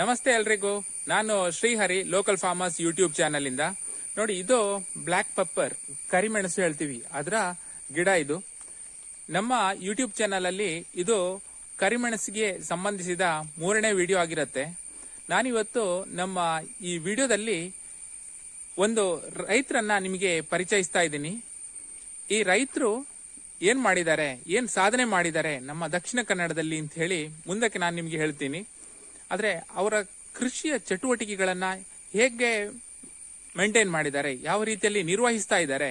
ನಮಸ್ತೆ ಎಲ್ರಿಗೂ. ನಾನು Srihari local farmers YouTube channel ಇಂದ. ನೋಡಿ, ಇದು ಬ್ಲ್ಯಾಕ್ ಪೆಪ್ಪರ್ ಕರಿಮೆಣಸು ಹೇಳ್ತೀವಿ. ಅದರ ಗಿಡ ಇದು. ನಮ್ಮ ಯೂಟ್ಯೂಬ್ ಚಾನಲ್ ಅಲ್ಲಿ ಇದು ಕರಿಮೆಣಸಿಗೆ ಸಂಬಂಧಿಸಿದ ಮೂರನೇ ವಿಡಿಯೋ ಆಗಿರುತ್ತೆ. ನಾನಿವತ್ತು ನಮ್ಮ ಈ ವಿಡಿಯೋದಲ್ಲಿ ಒಂದು ರೈತರನ್ನ ನಿಮಗೆ ಪರಿಚಯಿಸ್ತಾ ಇದ್ದೀನಿ. ಈ ರೈತರು ಏನ್ ಮಾಡಿದ್ದಾರೆ, ಏನ್ ಸಾಧನೆ ಮಾಡಿದ್ದಾರೆ ನಮ್ಮ ದಕ್ಷಿಣ ಕನ್ನಡದಲ್ಲಿ ಅಂತ ಹೇಳಿ ಮುಂದಕ್ಕೆ ನಾನು ನಿಮಗೆ ಹೇಳ್ತೀನಿ. ಆದ್ರೆ ಅವರ ಕೃಷಿಯ ಚಟುವಟಿಕೆಗಳನ್ನು ಹೇಗೆ ಮೇಂಟೈನ್ ಮಾಡಿದ್ದಾರೆ, ಯಾವ ರೀತಿಯಲ್ಲಿ ನಿರ್ವಹಿಸ್ತಾ ಇದ್ದಾರೆ,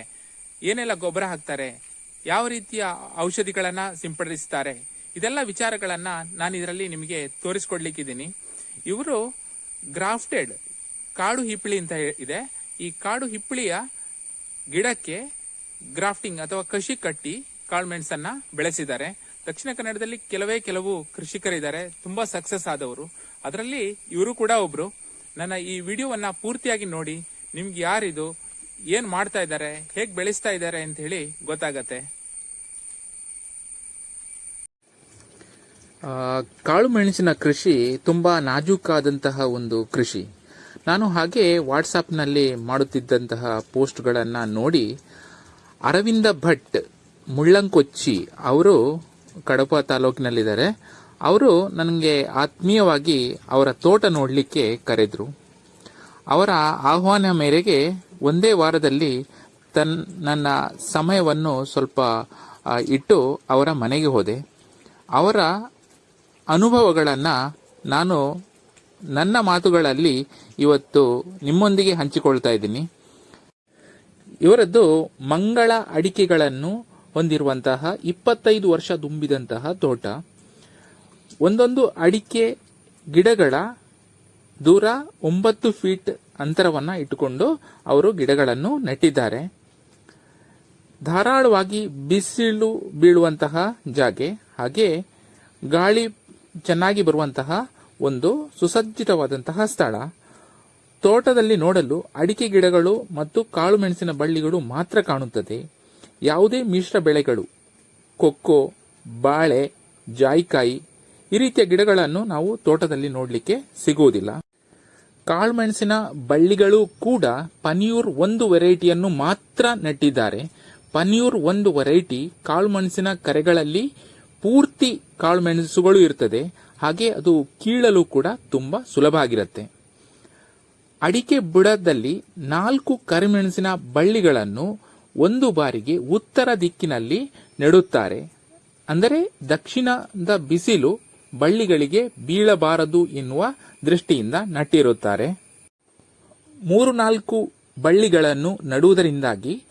ಏನೆಲ್ಲ ಗೊಬ್ಬರ ಹಾಕ್ತಾರೆ, ಯಾವ ರೀತಿಯ ಔಷಧಿಗಳನ್ನು ಸಿಂಪಡಿಸ್ತಾರೆ, ಇದೆಲ್ಲ ವಿಚಾರಗಳನ್ನು ನಾನು ಇದರಲ್ಲಿ ನಿಮಗೆ ತೋರಿಸ್ಕೊಡ್ಲಿಕ್ಕಿದ್ದೀನಿ. ಇವರು ಗ್ರಾಫ್ಟೆಡ್ ಕಾಡು ಹಿಪ್ಪಳಿ ಅಂತ ಇದೆ. ಈ ಕಾಡು ಹಿಪ್ಪಳಿಯ ಗಿಡಕ್ಕೆ ಗ್ರಾಫ್ಟಿಂಗ್ ಅಥವಾ ಕಸಿ ಕಟ್ಟಿ ಕಾಳುಮೆಣಸನ್ನ ಬೆಳೆಸಿದ್ದಾರೆ. ದಕ್ಷಿಣ ಕನ್ನಡದಲ್ಲಿ ಕೆಲವೇ ಕೆಲವು ಕೃಷಿಕರಿದ್ದಾರೆ, ತುಂಬಾ ಸಕ್ಸಸ್ ಆದವರು. ಅದರಲ್ಲಿ ಇವರು ಕೂಡ ಒಬ್ರು. ನನ್ನ ಈ ವಿಡಿಯೋವನ್ನ ಪೂರ್ತಿಯಾಗಿ ನೋಡಿ, ನಿಮ್ಗೆ ಯಾರಿದು, ಏನ್ ಮಾಡ್ತಾ ಇದ್ದಾರೆ, ಹೇಗ್ ಬೆಳೆಸ್ತಾ ಇದ್ದಾರೆ ಅಂತ ಹೇಳಿ ಗೊತ್ತಾಗತ್ತೆ. ಕಾಳು ಮೆಣಸಿನ ಕೃಷಿ ತುಂಬಾ ನಾಜೂಕಾದಂತಹ ಒಂದು ಕೃಷಿ. ನಾನು ಹಾಗೆ ವಾಟ್ಸಾಪ್ನಲ್ಲಿ ಮಾಡುತ್ತಿದ್ದಂತಹ ಪೋಸ್ಟ್ಗಳನ್ನು ನೋಡಿ, ಅರವಿಂದ ಭಟ್ ಮುಳ್ಳಂಕೊಚ್ಚಿ ಅವರು ಕಡಪ ತಾಲೂಕಿನಲ್ಲಿದ್ದಾರೆ. ಅವರು ನನಗೆ ಆತ್ಮೀಯವಾಗಿ ಅವರ ತೋಟ ನೋಡಲಿಕ್ಕೆ ಕರೆದರು. ಅವರ ಆಹ್ವಾನ ಮೇರೆಗೆ ಒಂದೇ ವಾರದಲ್ಲಿ ತನ್, ನನ್ನ ಸಮಯವನ್ನು ಸ್ವಲ್ಪ ಇಟ್ಟು ಅವರ ಮನೆಗೆ ಹೋದೆ. ಅವರ ಅನುಭವಗಳನ್ನು ನಾನು ನನ್ನ ಮಾತುಗಳಲ್ಲಿ ಇವತ್ತು ನಿಮ್ಮೊಂದಿಗೆ ಹಂಚಿಕೊಳ್ತಾ ಇದ್ದೀನಿ. ಇವರದ್ದು ಮಂಗಳ ಅಡಿಕೆಗಳನ್ನು ಹೊಂದಿರುವಂತಹ ಇಪ್ಪತ್ತೈದು ವರ್ಷ ತುಂಬಿದಂತಹ ತೋಟ. ಒಂದೊಂದು ಅಡಿಕೆ ಗಿಡಗಳ ದೂರ ಒಂಬತ್ತು ಫೀಟ್ ಅಂತರವನ್ನು ಇಟ್ಟುಕೊಂಡು ಅವರು ಗಿಡಗಳನ್ನು ನೆಟ್ಟಿದ್ದಾರೆ. ಧಾರಾಳವಾಗಿ ಬಿಸಿಲು ಬೀಳುವಂತಹ ಜಾಗೆ ಹಾಗೆ ಗಾಳಿ ಚೆನ್ನಾಗಿ ಬರುವಂತಹ ಒಂದು ಸುಸಜ್ಜಿತವಾದಂತಹ ಸ್ಥಳ. ತೋಟದಲ್ಲಿ ನೋಡಲು ಅಡಿಕೆ ಗಿಡಗಳು ಮತ್ತು ಕಾಳುಮೆಣಸಿನ ಬಳ್ಳಿಗಳು ಮಾತ್ರ ಕಾಣುತ್ತದೆ. ಯಾವುದೇ ಮಿಶ್ರ ಬೆಳೆಗಳು, ಕೊಕ್ಕೋ, ಬಾಳೆ, ಜಾಯಿಕಾಯಿ, ಈ ರೀತಿಯ ಗಿಡಗಳನ್ನು ನಾವು ತೋಟದಲ್ಲಿ ನೋಡಲಿಕ್ಕೆ ಸಿಗುವುದಿಲ್ಲ. ಕಾಳುಮೆಣಸಿನ ಬಳ್ಳಿಗಳು ಕೂಡ ಪನಿಯೂರ್ ಒಂದು ವೆರೈಟಿಯನ್ನು ಮಾತ್ರ ನೆಟ್ಟಿದ್ದಾರೆ. ಪನಿಯೂರ್ ಒಂದು ವೆರೈಟಿ ಕಾಳುಮೆಣಸಿನ ಕರೆಗಳಲ್ಲಿ ಪೂರ್ತಿ ಕಾಳುಮೆಣಸುಗಳು ಇರ್ತದೆ. ಹಾಗೆ ಅದು ಕೀಳಲು ಕೂಡ ತುಂಬಾ ಸುಲಭ ಆಗಿರುತ್ತೆ ಅಡಿಕೆ ಬುಡದಲ್ಲಿ ನಾಲ್ಕು ಕರಿಮೆಣಸಿನ ಬಳ್ಳಿಗಳನ್ನು ಒಂದು ಬಾರಿಗೆ ಉತ್ತರ ದಿಕ್ಕಿನಲ್ಲಿ ನೆಡುತ್ತಾರೆ. ಅಂದರೆ ದಕ್ಷಿಣದ ಬಿಸಿಲು ಬಳ್ಳಿಗಳಿಗೆ ಬೀಳಬಾರದು ಎನ್ನುವ ದೃಷ್ಟಿಯಿಂದ ನಟ್ಟಿರುತ್ತಾರೆ. ಮೂರು ನಾಲ್ಕು ಬಳ್ಳಿಗಳನ್ನು ನಡುವುದರಿಂದಾಗಿ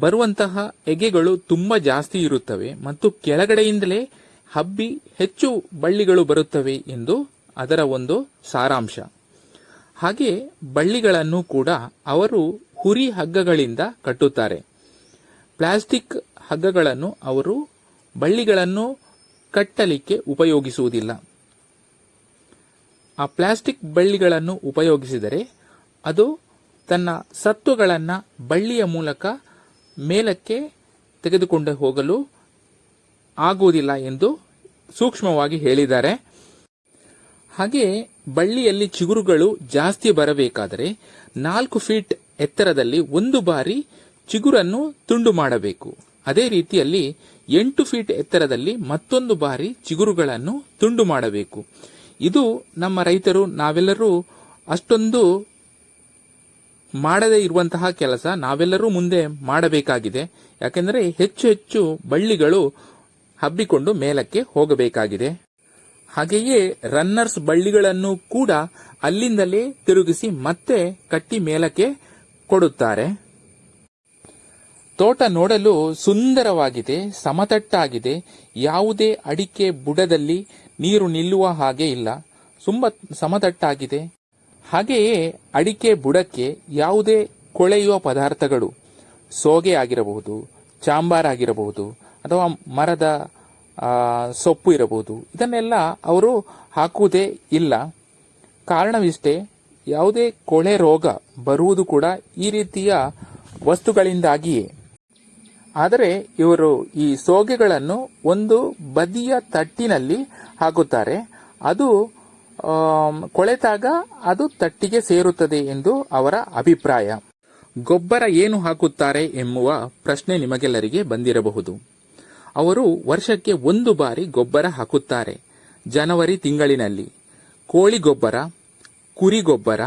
ಬರುವಂತಹ ಎಗೆಗಳು ತುಂಬಾ ಜಾಸ್ತಿ ಇರುತ್ತವೆ ಮತ್ತು ಕೆಳಗಡೆಯಿಂದಲೇ ಹಬ್ಬಿ ಹೆಚ್ಚು ಬಳ್ಳಿಗಳು ಬರುತ್ತವೆ ಎಂದು ಅದರ ಒಂದು ಸಾರಾಂಶ. ಹಾಗೆ ಬಳ್ಳಿಗಳನ್ನು ಕೂಡ ಅವರು ಹುರಿ ಹಗ್ಗಗಳಿಂದ ಕಟ್ಟುತ್ತಾರೆ. ಪ್ಲಾಸ್ಟಿಕ್ ಹಗ್ಗಗಳನ್ನು ಅವರು ಬಳ್ಳಿಗಳನ್ನು ಕಟ್ಟಲಿಕ್ಕೆ ಉಪಯೋಗಿಸುವುದಿಲ್ಲ. ಆ ಪ್ಲಾಸ್ಟಿಕ್ ಬಳ್ಳಿಗಳನ್ನು ಉಪಯೋಗಿಸಿದರೆ ಅದು ತನ್ನ ಸತ್ವಗಳನ್ನು ಬಳ್ಳಿಯ ಮೂಲಕ ಮೇಲಕ್ಕೆ ತೆಗೆದುಕೊಂಡು ಹೋಗಲು ಆಗುವುದಿಲ್ಲ ಎಂದು ಸೂಕ್ಷ್ಮವಾಗಿ ಹೇಳಿದ್ದಾರೆ. ಹಾಗೆ ಬಳ್ಳಿಯಲ್ಲಿ ಚಿಗುರುಗಳು ಜಾಸ್ತಿ ಬರಬೇಕಾದರೆ ನಾಲ್ಕು ಫೀಟ್ ಎತ್ತರದಲ್ಲಿ ಒಂದು ಬಾರಿ ಚಿಗುರನ್ನು ತುಂಡು ಮಾಡಬೇಕು. ಅದೇ ರೀತಿಯಲ್ಲಿ ಎಂಟು ಫೀಟ್ ಎತ್ತರದಲ್ಲಿ ಮತ್ತೊಂದು ಬಾರಿ ಚಿಗುರುಗಳನ್ನು ತುಂಡು ಮಾಡಬೇಕು. ಇದು ನಮ್ಮ ರೈತರು, ನಾವೆಲ್ಲರೂ ಅಷ್ಟೊಂದು ಮಾಡದೇ ಇರುವಂತಹ ಕೆಲಸ ನಾವೆಲ್ಲರೂ ಮುಂದೆ ಮಾಡಬೇಕಾಗಿದೆ. ಯಾಕೆಂದರೆ ಹೆಚ್ಚು ಹೆಚ್ಚು ಬಳ್ಳಿಗಳು ಹಬ್ಬಿಕೊಂಡು ಮೇಲಕ್ಕೆ ಹೋಗಬೇಕಾಗಿದೆ. ಹಾಗೆಯೇ ರನ್ನರ್ಸ್ ಬಳ್ಳಿಗಳನ್ನು ಕೂಡ ಅಲ್ಲಿಂದಲೇ ತಿರುಗಿಸಿ ಮತ್ತೆ ಕಟ್ಟಿ ಮೇಲಕ್ಕೆ ಕೊಡುತ್ತಾರೆ. ತೋಟ ನೋಡಲು ಸುಂದರವಾಗಿದೆ, ಸಮತಟ್ಟಾಗಿದೆ, ಯಾವುದೇ ಅಡಿಕೆ ಬುಡದಲ್ಲಿ ನೀರು ನಿಲ್ಲುವ ಹಾಗೆ ಇಲ್ಲ, ತುಂಬ ಸಮತಟ್ಟಾಗಿದೆ. ಹಾಗೆಯೇ ಅಡಿಕೆ ಬುಡಕ್ಕೆ ಯಾವುದೇ ಕೊಳೆಯುವ ಪದಾರ್ಥಗಳು, ಸೋಗೆ ಆಗಿರಬಹುದು, ಚಾಂಬಾರ್ ಆಗಿರಬಹುದು, ಅಥವಾ ಮರದ ಸೊಪ್ಪು ಇರಬಹುದು, ಇದನ್ನೆಲ್ಲ ಅವರು ಹಾಕುವುದೇ ಇಲ್ಲ. ಕಾರಣವಿಷ್ಟೇ, ಯಾವುದೇ ಕೊಳೆ ರೋಗ ಬರುವುದು ಕೂಡ ಈ ರೀತಿಯ ವಸ್ತುಗಳಿಂದಾಗಿಯೇ. ಆದರೆ ಇವರು ಈ ಸೋಗೆಗಳನ್ನು ಒಂದು ಬದಿಯ ತಟ್ಟಿನಲ್ಲಿ ಹಾಕುತ್ತಾರೆ. ಅದು ಕೊಳೆತಾಗ ಅದು ತಟ್ಟಿಗೆ ಸೇರುತ್ತದೆ ಎಂದು ಅವರ ಅಭಿಪ್ರಾಯ. ಗೊಬ್ಬರ ಏನು ಹಾಕುತ್ತಾರೆ ಎಂಬುವ ಪ್ರಶ್ನೆ ನಿಮಗೆಲ್ಲರಿಗೆ ಬಂದಿರಬಹುದು. ಅವರು ವರ್ಷಕ್ಕೆ ಒಂದು ಬಾರಿ ಗೊಬ್ಬರ ಹಾಕುತ್ತಾರೆ. ಜನವರಿ ತಿಂಗಳಿನಲ್ಲಿ. ಕೋಳಿ ಗೊಬ್ಬರ, ಕುರಿ ಗೊಬ್ಬರ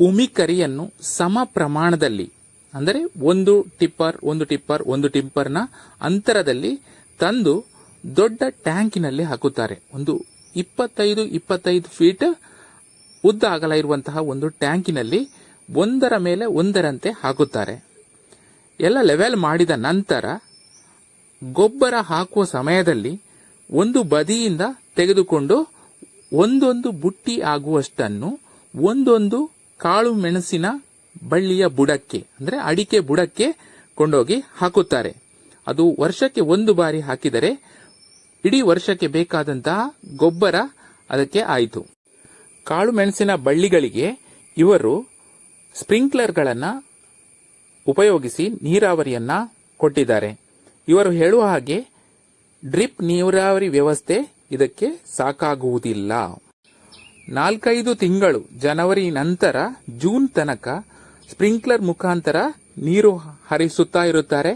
ಉಮಿಕರಿಯನ್ನು ಸಮ ಪ್ರಮಾಣದಲ್ಲಿ ಅಂದರೆ ಒಂದು ಟಿಪ್ಪರ್ ಒಂದು ಟಿಪ್ಪರ್, ಒಂದು ಟಿಪ್ಪರ್ನ ಅಂತರದಲ್ಲಿ ತಂದು ದೊಡ್ಡ ಟ್ಯಾಂಕಿನಲ್ಲಿ ಹಾಕುತ್ತಾರೆ. ಒಂದು ಇಪ್ಪತ್ತೈದು ಇಪ್ಪತ್ತೈದು ಫೀಟ್ ಉದ್ದ ಆಗಲ ಇರುವಂತಹ ಒಂದು ಟ್ಯಾಂಕಿನಲ್ಲಿ ಒಂದರ ಮೇಲೆ ಒಂದರಂತೆ ಹಾಕುತ್ತಾರೆ. ಎಲ್ಲ ಲೆವೆಲ್ ಮಾಡಿದ ನಂತರ ಗೊಬ್ಬರ ಹಾಕುವ ಸಮಯದಲ್ಲಿ ಒಂದು ಬದಿಯಿಂದ ತೆಗೆದುಕೊಂಡು ಒಂದೊಂದು ಬುಟ್ಟಿ ಆಗುವಷ್ಟನ್ನು ಒಂದೊಂದು ಕಾಳು ಮೆಣಸಿನ ಬಳ್ಳಿಯ ಬುಡಕ್ಕೆ, ಅಂದರೆ ಅಡಿಕೆ ಬುಡಕ್ಕೆ ಕೊಂಡೋಗಿ ಹಾಕುತ್ತಾರೆ. ಅದು ವರ್ಷಕ್ಕೆ ಒಂದು ಬಾರಿ ಹಾಕಿದರೆ ಇಡೀ ವರ್ಷಕ್ಕೆ ಬೇಕಾದಂತಹ ಗೊಬ್ಬರ ಅದಕ್ಕೆ ಆಯಿತು. ಕಾಳು ಮೆಣಸಿನ ಬಳ್ಳಿಗಳಿಗೆ ಇವರು ಸ್ಪ್ರಿಂಕ್ಲರ್ಗಳನ್ನು ಉಪಯೋಗಿಸಿ ನೀರಾವರಿಯನ್ನ ಕೊಟ್ಟಿದ್ದಾರೆ. ಇವರು ಹೇಳುವ ಹಾಗೆ ಡ್ರಿಪ್ ನೀರಾವರಿ ವ್ಯವಸ್ಥೆ ಇದಕ್ಕೆ ಸಾಕಾಗುವುದಿಲ್ಲ. ನಾಲ್ಕೈದು ತಿಂಗಳು ಜನವರಿ ನಂತರ ಜೂನ್ ತನಕ ಸ್ಪ್ರಿಂಕ್ಲರ್ ಮುಖಾಂತರ ನೀರು ಹರಿಸುತ್ತಾ ಇರುತ್ತಾರೆ.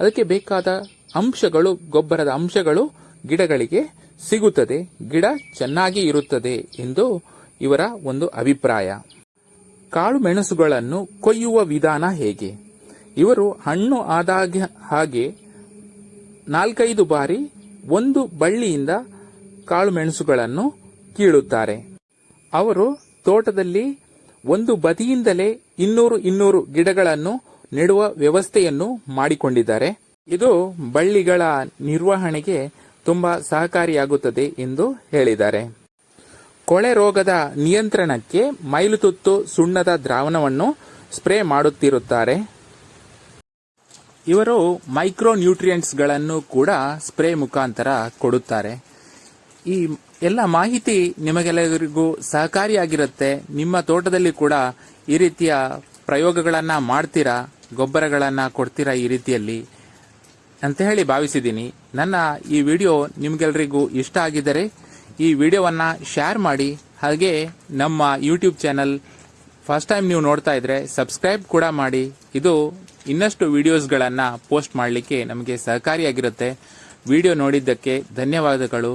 ಅದಕ್ಕೆ ಬೇಕಾದ ಅಂಶಗಳು, ಗೊಬ್ಬರದ ಅಂಶಗಳು ಗಿಡಗಳಿಗೆ ಸಿಗುತ್ತದೆ. ಗಿಡ ಚೆನ್ನಾಗಿ ಇರುತ್ತದೆ ಎಂದು ಇವರ ಒಂದು ಅಭಿಪ್ರಾಯ. ಕಾಳು ಮೆಣಸುಗಳನ್ನು ಕೊಯ್ಯುವ ವಿಧಾನ ಹೇಗೆ? ಇವರು ಹಣ್ಣು ಆದಾಗ ಹಾಗೆ ನಾಲ್ಕೈದು ಬಾರಿ ಒಂದು ಬಳ್ಳಿಯಿಂದ ಕಾಳು ಮೆಣಸುಗಳನ್ನು ಕೀಳುತ್ತಾರೆ. ಅವರು ತೋಟದಲ್ಲಿ ಒಂದು ಬದಿಯಿಂದಲೇ ಇನ್ನೂರು ಇನ್ನೂರು ಗಿಡಗಳನ್ನು ನೆಡುವ ವ್ಯವಸ್ಥೆಯನ್ನು ಮಾಡಿಕೊಂಡಿದ್ದಾರೆ. ಇದು ಬಳ್ಳಿಗಳ ನಿರ್ವಹಣೆಗೆ ತುಂಬಾ ಸಹಕಾರಿಯಾಗುತ್ತದೆ ಎಂದು ಹೇಳಿದ್ದಾರೆ. ಕೊಳೆ ರೋಗದ ನಿಯಂತ್ರಣಕ್ಕೆ ಮೈಲುತುತ್ತು ಸುಣ್ಣದ ದ್ರಾವಣವನ್ನು ಸ್ಪ್ರೇ ಮಾಡುತ್ತಿರುತ್ತಾರೆ. ಇವರು ಮೈಕ್ರೋ ನ್ಯೂಟ್ರಿಯೆಂಟ್ಸ್ಗಳನ್ನು ಕೂಡ ಸ್ಪ್ರೇ ಮುಖಾಂತರ ಕೊಡುತ್ತಾರೆ. ಈ ಎಲ್ಲ ಮಾಹಿತಿ ನಿಮಗೆಲ್ಲರಿಗೂ ಸಹಕಾರಿಯಾಗಿರುತ್ತೆ. ನಿಮ್ಮ ತೋಟದಲ್ಲಿ ಕೂಡ ಈ ರೀತಿಯ ಪ್ರಯೋಗಗಳನ್ನು ಮಾಡ್ತೀರಾ? ಗೊಬ್ಬರಗಳನ್ನು ಕೊಡ್ತೀರಾ ಈ ರೀತಿಯಲ್ಲಿ? ಅಂತ ಹೇಳಿ ಭಾವಿಸಿದ್ದೀನಿ. ನನ್ನ ಈ ವಿಡಿಯೋ ನಿಮಗೆಲ್ಲರಿಗೂ ಇಷ್ಟ ಆಗಿದ್ದರೆ ಈ ವಿಡಿಯೋವನ್ನ ಶೇರ್ ಮಾಡಿ. ಹಾಗೆ ನಮ್ಮ ಯೂಟ್ಯೂಬ್ ಚಾನಲ್ ಫಸ್ಟ್ ಟೈಮ್ ನೀವು ನೋಡ್ತಾ ಇದ್ರೆ ಸಬ್ಸ್ಕ್ರೈಬ್ ಕೂಡ ಮಾಡಿ. ಇದು ಇನ್ನಷ್ಟು ವಿಡಿಯೋಸ್ಗಳನ್ನು ಪೋಸ್ಟ್ ಮಾಡಲಿಕ್ಕೆ ನಮಗೆ ಸಹಕಾರಿಯಾಗಿರುತ್ತೆ. ವಿಡಿಯೋ ನೋಡಿದ್ದಕ್ಕೆ ಧನ್ಯವಾದಗಳು.